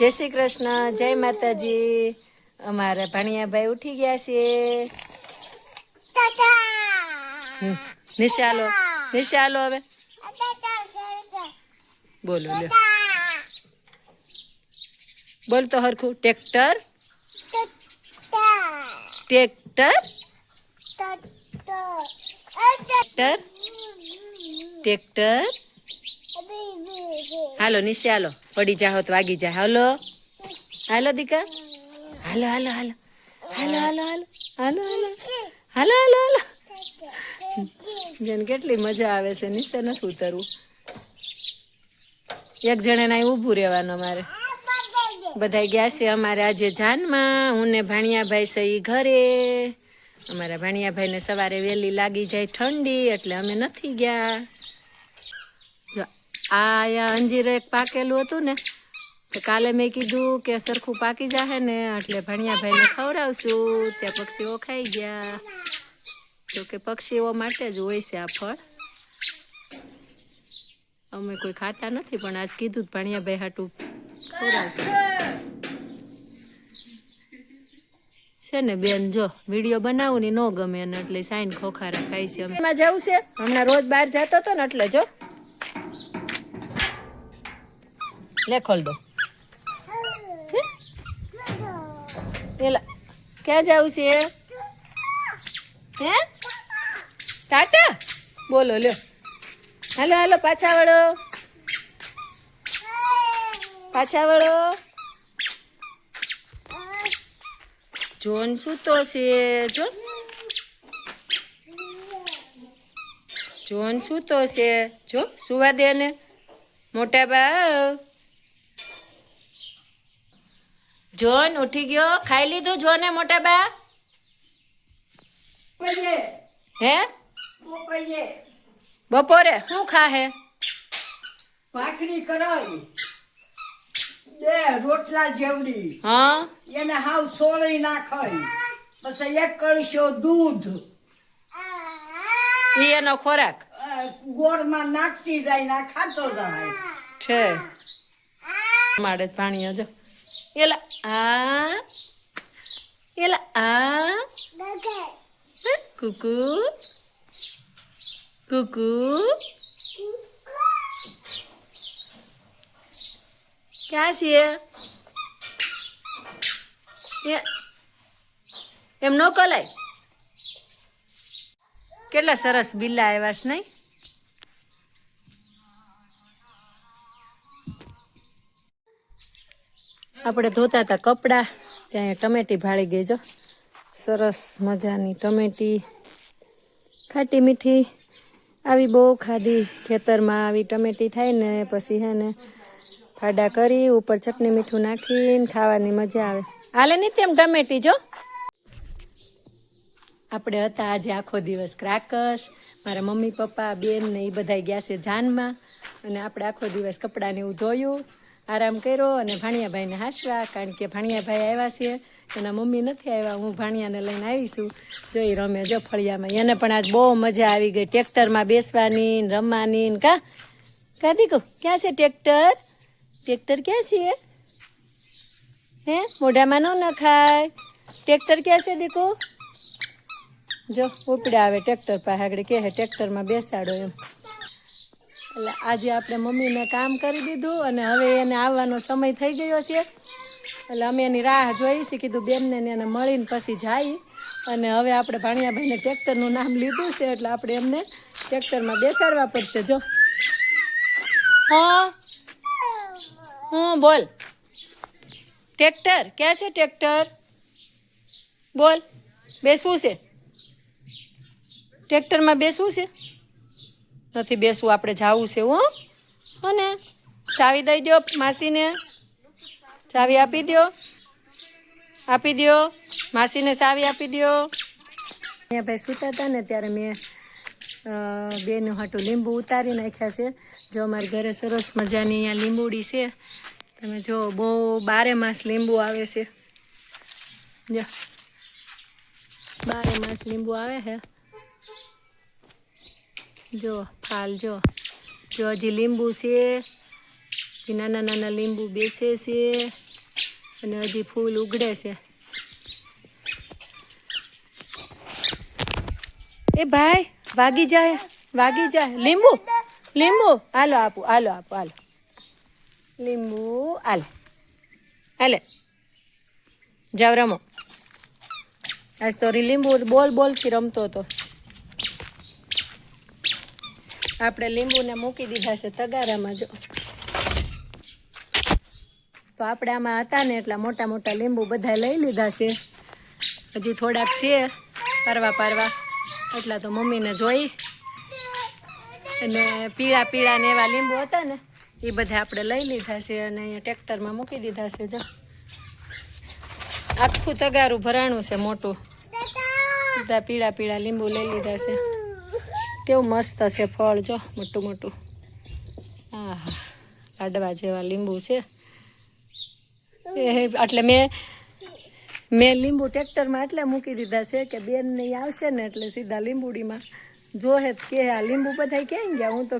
જય શ્રી કૃષ્ણ જય માતાજી. અમારા ભાણિયાભાઈ ઉઠી ગયા છે નિશાલો નિશાલો હવે. બોલો લ્યો. બોલ તો હરખું ટ્રેક્ટર? ટ્રેક્ટર. ટ્રેક્ટર? ટ્રેક્ટર? હાલો નિશે હાલો. પડી જાહો તો વાગી જાય હાલો. હાલો દીકા હાલો હાલો હાલો. હાલો હાલો હાલો. હાલો હાલો. હાલો હાલો હાલો. જેને કેટલી મજા આવે છે. નિશે નથી ઉતરવું. એક જણાને ના ઊભું રહેવાનું અમારે. બધા ગયા છે અમારે આજે જાનમાં. હું ને ભાણિયાભાઈ છે ઘરે. અમારા ભાણિયાભાઈને સવારે વહેલી લાગી જાય ઠંડી, એટલે અમે નથી ગયા. આ અહીંયા અંજીર એક પાકેલું હતું ને, તો કાલે મેં કીધું કે સરખું પાકી જાહે ને, એટલે ભણિયાભાઈને ખવડાવશું. ત્યાં પક્ષીઓ ખાઈ ગયા. તો કે પક્ષીઓ માટે જ હોય છે આ ફળ. અમે કોઈ ખાતા નથી, પણ આજ કીધું ભણિયાભાઈ હાટું ખવડાવશું. છે ને બેન, જો, વીડિયો બનાવું ને ન ગમે એને એટલે સાઈન ખોખારા ખાય છે એમાં જવું છે? હમણાં રોજ બહાર જતો હતો ને એટલે જો. લે खोल હે? એલા, ક્યાં જવું છે? હે? ટાટા? બોલો, લ્યો. હાલો હાલો, પાછા વળો. પાછા વળો. જોન સૂતો છે? જો જોન સૂતો છે? જો, સુવા દે ને મોટા બા જોન ઉઠી ગયો. ખાઈ લીધું જોને મોટા બા? હે? બપોરે. શું ખા હે ભાખરી કરાવી. બે રોટલા જેવડી. હા? એને હાવ સોળી નાખાય પછી એક કળશો દૂધ. ઈ એનો ખોરાક? ગોળમાં નાખતી જાય ના ખાતો જાય. છે. માડે પાણી જો याला आ याला आ कुकू कुकू क्या છે એમ નો કલાય કેટલા સરસ બિલ્લા આવ્યા છે નહીં આપણે ધોતા હતા કપડાં, ત્યાં ટમેટી ભાળી ગઈ જો સરસ મજાની ટમેટી, ખાટી મીઠી, આવી બહુ ખાધી ખેતરમાં આવી ટમેટી થાય ને પછી હે ને ફાડા કરી, ઉપર ચટણી મીઠું નાખીને ખાવાની મજા આવે. હાલે નહીં તેમ ટમેટી જો. આપણે હતા આજે આખો દિવસ ક્રાકસ મારા મમ્મી પપ્પા, બેન ને એ બધા ગયા છે જાનમાં. અને આપણે આખો દિવસ કપડાને એવું ધોયું. આરામ કર્યો અને ભાણિયાભાઈને હાસવા, કારણ કે ભાણિયાભાઈ આવ્યા છે. એના મમ્મી નથી આવ્યા. હું ભાણિયાને લઈને આવીશું જોઈ રમે જો ફળિયામાં. એને પણ આજ બહુ મજા આવી ગઈ. ટ્રેક્ટરમાં બેસવાની રમવાની ને કા? કા દીકુ? ક્યાં છે ટ્રેક્ટર? ટ્રેક્ટર ક્યાં છે? હે? મોઢામાં ન નખાય. ટ્રેક્ટર ક્યાં છે દીકુ? જો ઉપડ્યા આવે ટ્રેક્ટર પાસે આગળ. કહે ટ્રેક્ટરમાં બેસાડો એમ. એટલે આજે આપણે મમ્મીને કામ કરી દીધું અને હવે એને આવવાનો સમય થઈ ગયો છે. એટલે અમે એની રાહ જોઈ છે, કીધું બેનને એને મળીને પછી જાય. અને હવે આપણે ભાણિયાભાઈને ટ્રેક્ટરનું નામ લીધું છે, એટલે આપણે એમને ટ્રેક્ટરમાં બેસાડવા પડશે. જો. હા. હા, બોલ. ટ્રેક્ટર? ક્યાં છે ટ્રેક્ટર? બોલ. બેસવું છે. ટ્રેક્ટરમાં બેસવું છે? નથી બેસવું, આપણે જાવું છે, હો. અને ચાવી દઈ દો માસીને. ચાવી આપી દો આપી દો માસીને ચાવી આપી દો અહીંયા ભાઈ સૂતા હતા ને ત્યારે મેં બેનું હાટું લીંબુ ઉતારી નાખ્યા છે. જો અમારા ઘરે સરસ મજાની અહીંયા લીંબુડી છે. તમે જો બહુ બારે માસ લીંબુ આવે છે. જો. બારે માસ લીંબુ આવે છે. જો ફાલ જો. જો હજી લીંબુ છે, હજી નાના નાના લીંબુ બેસે છે, અને હજી ફૂલ ઉગડે છે. એ ભાઈ, વાગી જાય વાગી જાય. લીંબુ લીંબુ. હાલો આપું હાલો આપું, હાલો. લીંબુ, હાલે. હાલે. જાવ રમો. આજ તો લીંબુ બોલ બોલથી રમતો હતો. આપણે લીંબુને મૂકી દીધા છે તગારામાં જો. તો આપણે આમાં હતા ને એટલા મોટા મોટા લીંબુ બધા લઈ લીધા છે. હજી થોડાક છે પારવા પારવા. એટલા તો મમ્મીને જોઈ. અને પીળા પીળા ને એવા લીંબુ હતા ને, એ બધા આપણે લઈ લીધા છે અને અહીંયા ટ્રેક્ટરમાં મૂકી દીધા છે જો. આખું તગારું ભરાણું છે મોટું. બધા પીળા પીળા લીંબુ લઈ લીધા છે. કેવું મસ્ત છે ફળ, જો, મોટું મોટું. આહા, લાડવા જેવા લીંબુ છે. એટલે મેં મેં લીંબુ ટ્રેક્ટરમાં એટલે મૂકી દીધા છે કે બેન નહીં આવશે ને એટલે સીધા લીંબુડીમાં. જોહે કે આ લીંબુ બધા ક્યાં ગયા? હું તો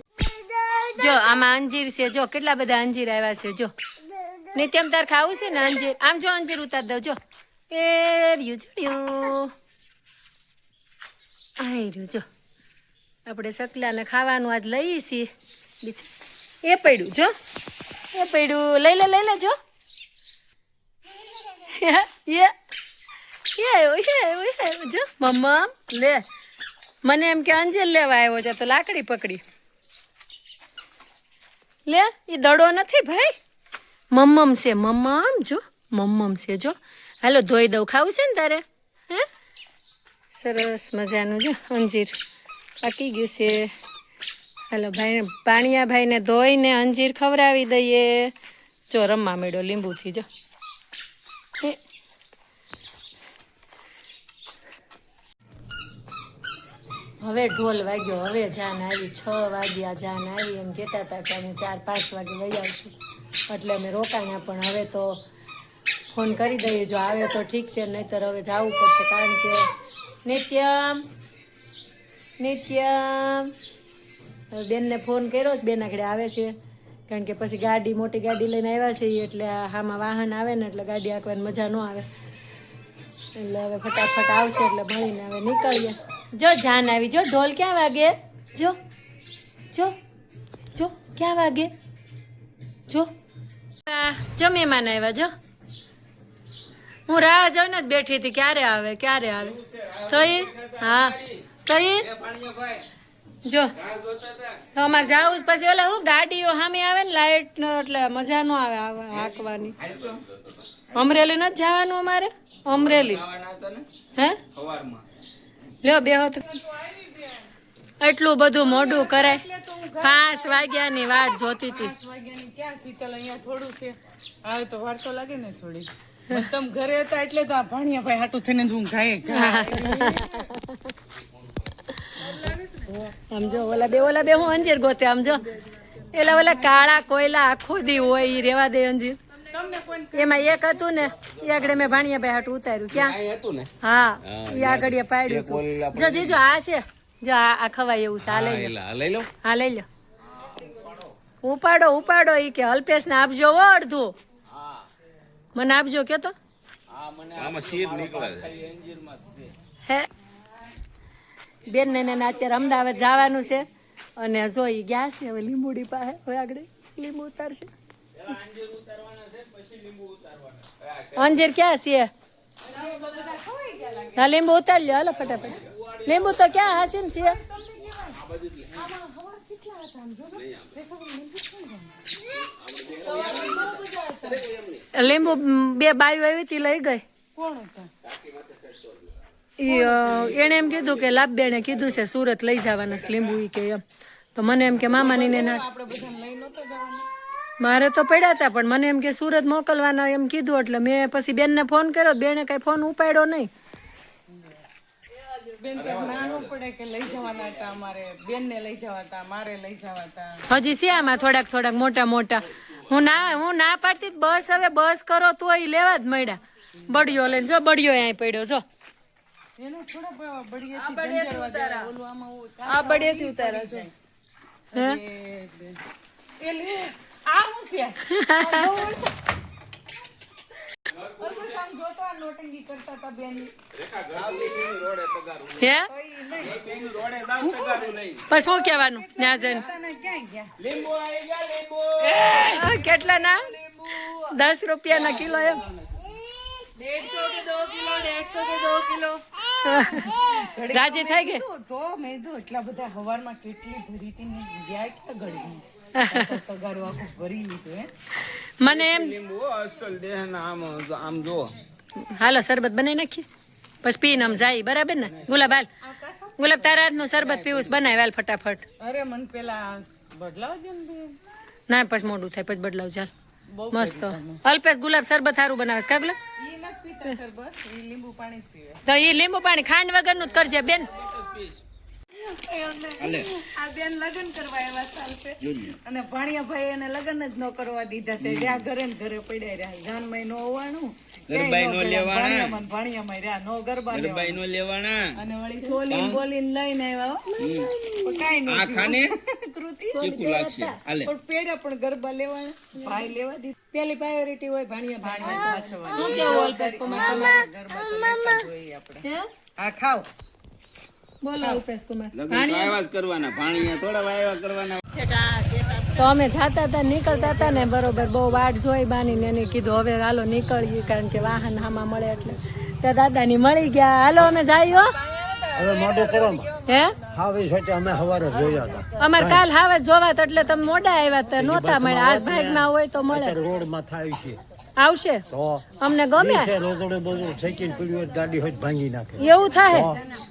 જો, આમાં અંજીર છે. જો, કેટલા બધા અંજીર આવ્યા છે, જો. નિત્યમ તાર ખાવું છે ને અંજીર? આમ જો અંજીર ઉતાર દો જો. એ રહ્યું જોડ્યું આ રહ્યું, જો. આપણે સકલાને ખાવાનું આજ લઈએ છીએ બીજ એ પડ્યું જો. એ પડ્યું. લઈ લે લઈ લે જો. જો. મમ્મા, લે. મને એમ કે અંજેલ લેવા આવ્યો છે, તો લાકડી પકડી. લે એ દડો નથી ભાઈ. મમ્મમ છે, મમ્મમ, જો. મમ્મમ છે, જો. હાલો, ધોઈ દઉં. ખાવું છે ને તારે? હે? સરસ મજાનું, જો, અંજીર. પાકી ગયું છે. હાલો ભાઈ પાણીયા ભાઈને ધોઈને અંજીર ખવડાવી દઈએ. જો રમવા મળ્યો લીંબુથી જો. હવે ઢોલ વાગ્યો, હવે જાન આવી, છ વાગ્યા જાન આવી. એમ કહેતા હતા કે અમે ચાર, પાંચ વાગે વહી આવશું. એટલે અમે રોકાણા પણ હવે તો ફોન કરી દઈએ, જો આવે તો ઠીક છે, નહીતર હવે જવું પડશે. કારણ કે નિત્યમ નિત્યમ બેનને ફોન કર્યો છે, બેન આગળ આવે છે. કારણ કે પછી ગાડી, મોટી ગાડી લઈને આવ્યા છે, એટલે આમાં વાહન આવે ને, એટલે ગાડી આંકવાની મજા ન આવે. એટલે હવે ફટાફટ આવશે, એટલે મળીને હવે નીકળીએ. જો, જાન આવી. જો, ઢોલ ક્યાં વાગે? જો જો જો, ક્યાં વાગે? જો. જો મહેમાન આવ્યા, જો. હું રાહ જોઈને જ બેઠી હતી, ક્યારે આવે ક્યારે આવે. તો હા. તો જો. અમારે જાવું જ પછી ઓલા હું ગાડીઓ સામે આવે ને લાઈટ એટલે મજા ન આવે આવા હાંકવાની. અમરેલી નથી જવાનું અમારે? અમરેલી. હે? લ્યો બેહો તો. એટલું બધું મોઢું કરાય. પાંચ વાગ્યાની વાટ જોતી હતી. વાગ્યાની ક્યાં શીતલ અહીંયા થોડું છે? હવે તો વાર તો લાગે ને થોડી તમે ઘરે હતા એટલે તો આ ભાણિયા ભાઈ હાટું થઈને જ હું ઘા. આમ જો ઓલા બે ઓલા બે હું અંજીર ગોતે આમ જો. એલા ઓલા કાળા કોયલા આખો દી હોય ઈ રેવા દે અંજીર. એમાં એક હતું ને એ આગળ મેં ભાણિયા ભાઈ હાટું ઉતાર્યું. ક્યાં? હા એ આગળ. પાડ્યું હતું. જો જીજો આ છે. જો આ આ ખવાય એવું છે. આ લઈ લો. હા લઈ લો ઉપાડો ઉપાડો ઈ કે અલ્પેશ ને આપજો હો અડધું. મને આપજો કે તો આમાં શીર નીકળે હે? બેન ને એને અત્યારે અમદાવાદ જવાનું છે. અને જો ઈ ગયા છે, હવે લીંબુડી પાસે. હવે આગળ લીંબુ ઉતારશે. અંજીર ક્યાં છે? હા, લીંબુ ઉતારી લ્યો. હાલો, ફટાફટ. લીંબુ તો ક્યાં હશે ને છે? લીંબુ બે બાયું આવી હતી લઈ ગઈ. કોણ હતા? એણે એમ કીધું કે લાભ લાભબેને કીધું છે સુરત લઈ જવાના લીંબુ ઈ કે એમ. તો મને એમ કે મામાની ને મારે તો પડ્યા હતા પણ મને એમ કે સુરત મોકલવાના એમ કીધું એટલે મેં પછી બેનને ફોન કર્યો બેને કઈ ફોન ઉપાડ્યો નહીં. બેન બેન હજી છે આમાં થોડાક થોડાક મોટા મોટા. હું ના હું ના પાડતી બસ હવે બસ કરો તો એ લેવા જ મળ્યા. બડિયો લઈને જો બડિયો અહીં પડ્યો જો. આ બળિયાથી ઉતારા. છો હે? આ હું પણ શું કહેવાનું? ત્યાં જઈને. કેટલા ના દસ રૂપિયાના કિલો એમ. રાજી થઈ ગઈ? તો મેં એટલા બધા હવારમાં કેટલી ભરી હતી ને ગયા ક્યાં ગળી તગારું આખો ભરી લીધો હે મને એમ અસલ દેહ નામ આમ જો હાલો શરબત બનાવી નાખીએ. પછી પીને આમ જાય બરાબર ને? ગુલાબ હાલ. ગુલાબ તારા હાથનું શરબત પીવું બનાવી હાલ ફટાફટ. અરે મને પેલા બદલાવ દે ને પછી મોડું થાય પછી બદલાવ ચાલ મસ્ત. અલ્પેશ ગુલાબ શરબત સારું બનાવે છે ગુલાબ તો એ લીંબુ પાણી ખાંડ વગરનું જ કરજે બેન. આ બેન લગ્ન કરવા આવ્યા ચાલશે અને ભાણિયા ભાઈ એને લગ્ન જ ન કરવા દીધા તે રહ્યા ઘરે ને ઘરે પડ્યા રહ્યા. જાનમાં નો હોવાનું ગરબાઈ નો લેવાના. ભાણિયામાં ને ભાણિયામાં રહ્યા નો ગરબા લેવાના. ગરબાઈ નો લેવાના. અને વળી સોલીન બોલીન લઈને આવ્યા હો. પણ કાંઈ નહીં આ ખાને? કૃતિ? ચીકુ લાગશે. હાલે પણ પેડા પણ ગરબા લેવાના. ભાઈ લેવા દીધા. પેલી પ્રાયોરિટી હોય ભાણિયા ભાણિયા હે? ખાવ બોલો તો કરવાના ભાણિયા થોડા વાયવા કરવાના. તો અમે જાતા હતા નીકળતા હતા ને બરોબર બહુ વાટ જોઈ બાની ને એને કીધું હવે હાલો નીકળીએ કારણ કે વાહન હામાં મળે એટલે. ત્યાં દાદાની મળી ગયા. હાલો અમે જઈએ હો. હવે મોઢું કરો હે? હા વીસ અમે જોયા હતા. અમારે કાલ હાવે જ જોવા તો એટલે તમે મોડા આવ્યા તો નહોતા મળે આજ ભાગમાં હોય તો મળે. રોડ રોડમાં થાય છે. આવશે? અમને ગમે? રોતડે બધું સાયકલ પીડ્યું હોય ગાડી હોય ભાંગી નાખે. એવું થાય?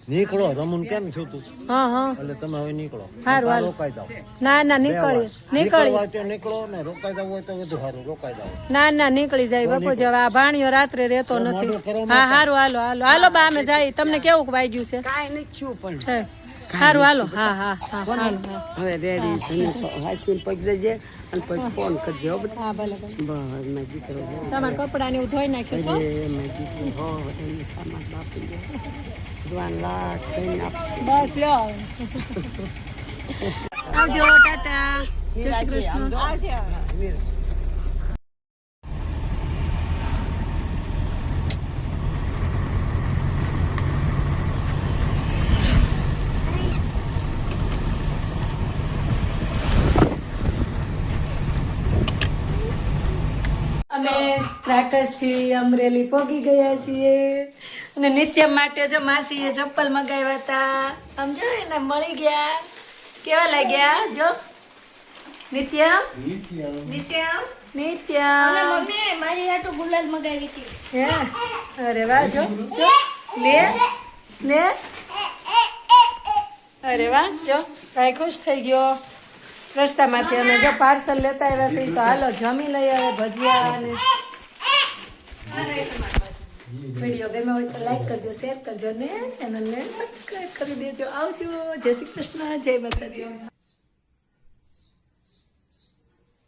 નીકળો રમણ કેમ છો તું? હા હા. એટલે તમે હવે નીકળો. સારું હાલ રોકાઈ દો ના ના નીકળી નીકળી તો નીકળો ને રોકાઈ દો હોય તો વધુ સારું રોકાઈ દો ના ના નીકળી જાય. બાપુ જવા આ ભાણિયો રાત્રે રહેતો નથી. હા સારું હાલો હાલો. હાલો બા અમે જાય. તમને કેવું વાગ્યું છે? કાઈ નથી છું પણ. હારું હાલો. હા હા હા હવે રેડી હાસવીને પગ દેજે અને પછી ફોન કરજે હો ભલે બસ મેં દીકરો. તમારા કપડા ને ધોઈ નાખ્યું છો? મેં દીકરો હો એને સામાન બાપી દે. ભગવાન લાખ કહીને આપશે. બસ લ્યો. આવજો ટાટા. જય શ્રી કૃષ્ણ. અમે સ્ટ્રાટસથી અમરેલી પહોંચી ગયા છીએ. અને નિત્ય માટે જો માસીએ ચપ્પલ મગાવ્યા હતા. સમજો એને મળી ગયા. કેવા લાગ્યા? જો. નિત્ય? નિત્ય. નિત્ય. મમ્મી મારી હાટુ ગુલાલ મગાવી હતી. હે? અરે વાહ જો. જો. લે. લે. અરે વાહ જો. ભાઈ ખુશ થઈ ગયો. રસ્તામાંથી અમે જો પાર્સલ લેતા આવ્યા છીએ તો હાલો જમી લઈએ હવે ભજીયા અને વીડિયો ગમ્યો હોય તો લાઈક કરજો શેર કરજો ને ચેનલને સબસ્ક્રાઈબ કરી દેજો. આવજો. જય શ્રી કૃષ્ણ. જય માતાજી.